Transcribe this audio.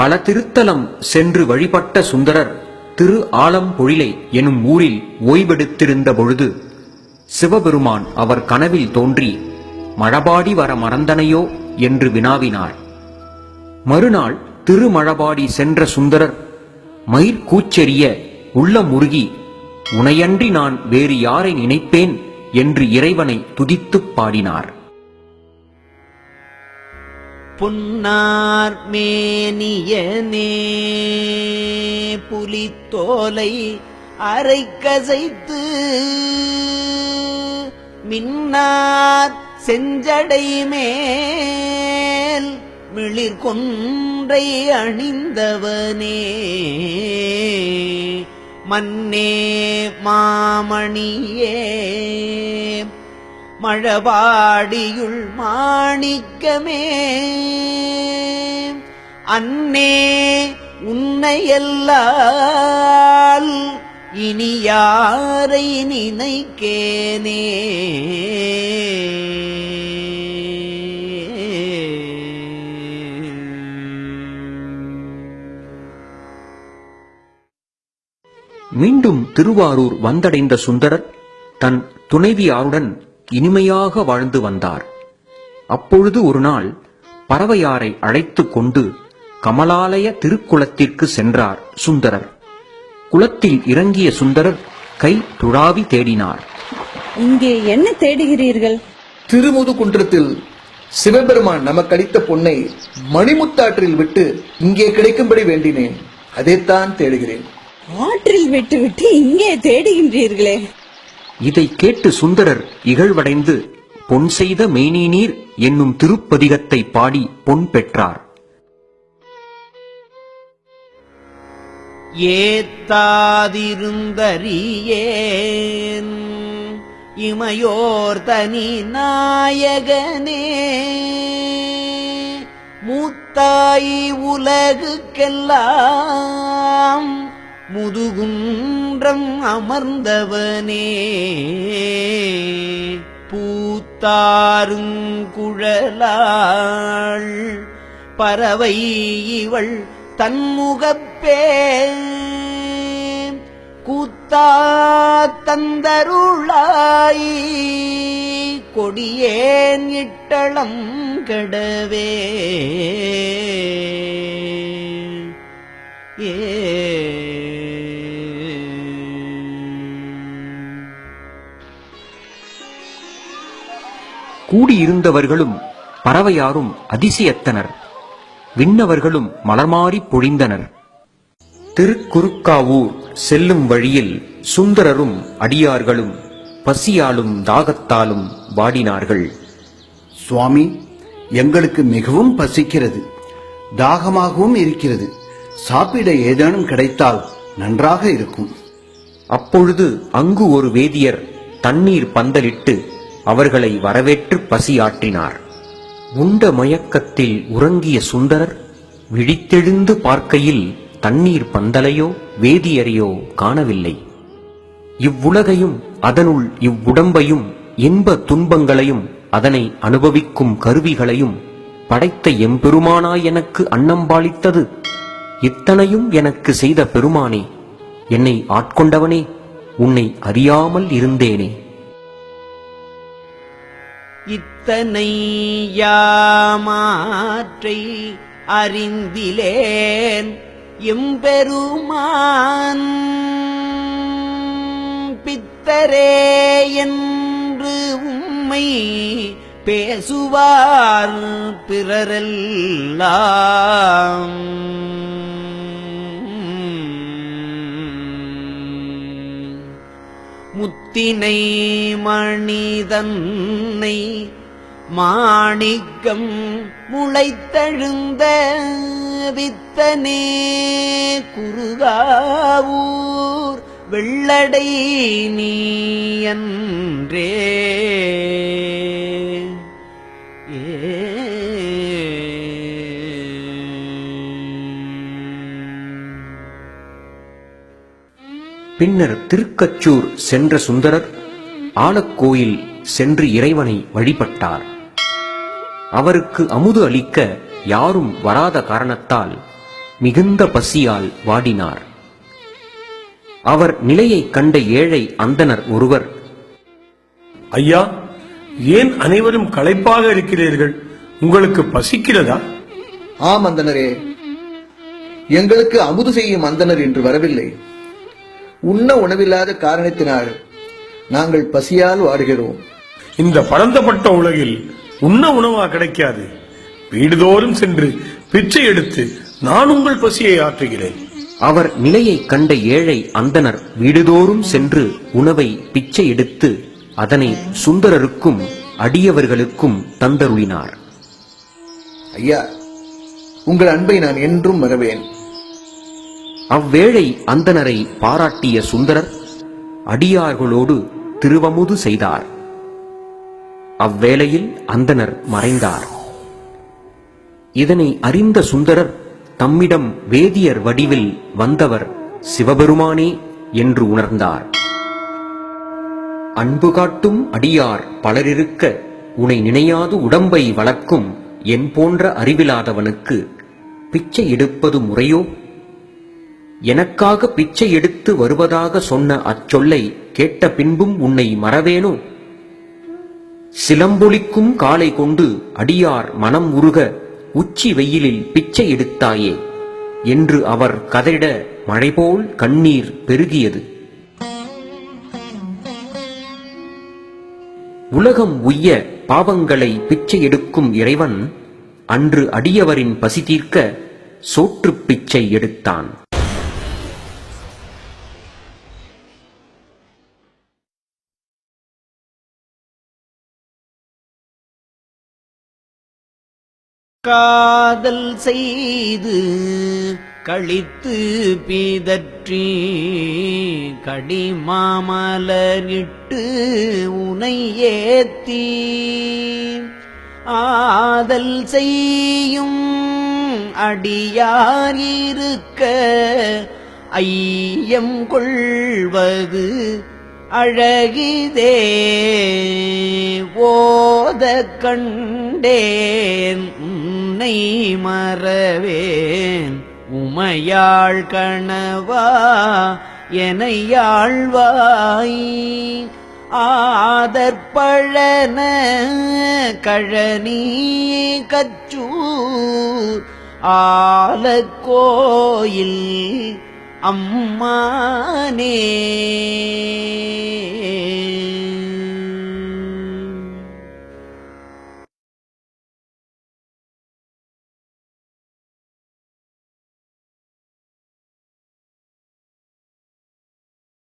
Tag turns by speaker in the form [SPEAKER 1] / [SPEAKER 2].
[SPEAKER 1] பல திருத்தலம் சென்று வழிபட்ட சுந்தரர் திரு ஆலம்பொழிலை எனும் ஊரில் ஓய்வெடுத்திருந்த பொழுது சிவபெருமான் அவர் கனவில் தோன்றி மழபாடி வர மறந்தனையோ? என்று வினாவினார். மறுநாள் திருமழபாடி சென்ற சுந்தரர் மயிர் கூச்செறிய உள்ள முருகி உனையன்றி நான் வேறு யாரை நினைப்பேன்? என்று இறைவனை துதித்துப் பாடினார்.
[SPEAKER 2] புன்னார் மேனியனே புலித்தோலை அரைக்கசைத்து மின்னார் செஞ்சடை மேல் மிளிர் கொன்றை அணிந்தவனே. மன்னே மாமணியே மழவாடியுள் மாணிக்கமே. அன்னே உன்னையல்லால் இனி யாரை நினைக்கேனே.
[SPEAKER 1] மீண்டும் திருவாரூர் வந்தடைந்த சுந்தரர் தன் துணைவியாருடன் இனிமையாக வாழ்ந்து வந்தார். அப்பொழுது ஒரு நாள் பறவையாரை அழைத்துக் கொண்டு கமலாலய திருக்குளத்திற்கு சென்றார் சுந்தரர். குளத்தில் இறங்கிய சுந்தரர் கை துழாவி தேடினார்.
[SPEAKER 3] இங்கே என்ன தேடுகிறீர்கள்?
[SPEAKER 4] திருமுதுகுன்றத்தில் சிவபெருமான் நமக்களித்த பொன்னை மணிமுத்தாற்றில் விட்டு இங்கே கிடைக்கும்படி வேண்டினேன். அதைத்தான் தேடுகிறேன்.
[SPEAKER 3] ஆற்றில் விட்டுவிட்டு இங்கே தேடுகின்றீர்களே.
[SPEAKER 1] இதை கேட்டு சுந்தரர் இகழ்வடைந்து பொன் செய்த மேனீநீர் என்னும் திருப்பதிகத்தை பாடி பொன் பெற்றார்.
[SPEAKER 2] ஏத்தாதிருந்தறியேன் இமையோர் தனி நாயகனே. மூத்தாய் உலகுக்கெல்லாம் முதுகுன்றம் அமர்ந்தவனே பூத்தாருங்குழலாள் பறவை இவள் தன்முகப்பே கூத்தா தந்தருளாய் கொடியேன் இட்டளம் கெடவே.
[SPEAKER 1] கூடியிருந்தவர்களும் பறவையாரும் அதிசயத்தனர். விண்ணவர்களும் மலர்மாறிப் பொழிந்தனர். திருக்குறுக்காவூர் செல்லும் வழியில் சுந்தரரும் அடியார்களும் பசியாலும் தாகத்தாலும் வாடினார்கள்.
[SPEAKER 5] சுவாமி எங்களுக்கு மிகவும் பசிக்கிறது. தாகமாகவும் இருக்கிறது. சாப்பிட ஏதேனும் கிடைத்தால் நன்றாக இருக்கும்.
[SPEAKER 1] அப்பொழுது அங்கு ஒரு வேதியர் தண்ணீர் பந்தலிட்டு அவர்களை வரவேற்று பசியாற்றினார். உண்ட மயக்கத்தில் உறங்கிய சுந்தரர் விழித்தெழுந்து பார்க்கையில் தண்ணீர் பந்தலையோ வேதியரையோ காணவில்லை. இவ்வுலகையும் அதனுள் இவ்வுடம்பையும் இன்ப துன்பங்களையும் அதனை அனுபவிக்கும் கருவிகளையும் படைத்த எம்பெருமானாய் எனக்கு அன்னம்பாளித்தது இத்தனையும் எனக்கு செய்த பெருமானே என்னை ஆட்கொண்டவனே உன்னை அறியாமல் இருந்தேனே.
[SPEAKER 2] இத்தனை யாமாற்றை அறிந்திலேன் எம்பெருமான். பித்தரே என்று உம்மை பேசுவார் பிறரெல்லாம். முத்தினை மணிதன்னை மாணிக்கம் முளைத்தழுந்த வித்தனே குருகாவூர் வெள்ளடை நீயன்றே ஏ
[SPEAKER 1] பின்னர் திருக்கச்சூர் சென்ற சுந்தரர் ஆலக்கோயில் சென்று இறைவனை வழிபட்டார். அவருக்கு அமுது அளிக்க யாரும் வராத காரணத்தால் மிகுந்த பசியால் வாடினார். அவர் நிலையைக் கண்ட ஏழை அந்தணர் ஒருவர்
[SPEAKER 6] ஐயா ஏன் அனைவரும் களைப்பாக இருக்கிறீர்கள்? உங்களுக்கு பசிக்கிறதா?
[SPEAKER 4] ஆம் அந்தனரே எங்களுக்கு அமுது செய்யும் அந்தனர் என்று வரவில்லை. உண்ண உணவில்லாத காரணத்தினால் நாங்கள் பசியால் வாடுகிறோம்.
[SPEAKER 6] இந்த பரந்தப்பட்ட உலகில் உண்ண உணவா கிடைக்காது. வீடுதோறும் சென்று பிச்சை எடுத்து நான் உங்கள் பசியை ஆற்றுகிறேன்.
[SPEAKER 1] அவர் நிலையைக் கண்ட ஏழை அந்தணர் வீடுதோறும் சென்று உணவை பிச்சை எடுத்து அதனை சுந்தரருக்கும் அடியவர்களுக்கும் தந்தருளினார்.
[SPEAKER 4] ஐயா உங்கள் அன்பை நான் என்றும் மறவேன்.
[SPEAKER 1] அவ்வேளை அந்தனரை பாராட்டிய சுந்தரர் அடியார்களோடு திருவமுது செய்தார். அவ்வேளையில் அந்தனர் மறைந்தார். இதனை அறிந்த சுந்தரர் தம்மிடம் வேதியர் வடிவில் வந்தவர் சிவபெருமானே என்று உணர்ந்தார். அன்பு காட்டும் அடியார் பலரிருக்க உனை நினையாது உடம்பை வளர்க்கும் என் போன்ற அறிவிலாதவனுக்கு பிச்சை எடுப்பது முறையோ? எனக்காக பிச்சை எடுத்து வருவதாக சொன்ன அச்சொல்லை கேட்ட பின்பும் உன்னை மறவேனோ? சிலம்பொலிக்கும் காலை கொண்டு அடியார் மனம் உருக உச்சி வெயிலில் பிச்சை எடுத்தாயே என்று அவர் கதறிட மழைபோல் கண்ணீர் பெருகியது. உலகம் உய்ய பாவங்களை பிச்சை எடுக்கும் இறைவன் அன்று அடியவரின் பசி தீர்க்க சோற்றுப் பிச்சை எடுத்தான்.
[SPEAKER 2] காதல் செய்து கழித்து பிதற்றி கடிமாமலரிட்டு உனை ஏத்தி ஆதல் செய்யும் அடியார் இருக்க ஐயம் கொள்வது அழகிதே. ஓத கண்டேன் உன்னை மறவேன். உமையாள் கணவா எனையாழ்வாய் ஆதற்பழன கழனி கச்சூர் ஆலக்கோயில் அம்மானே.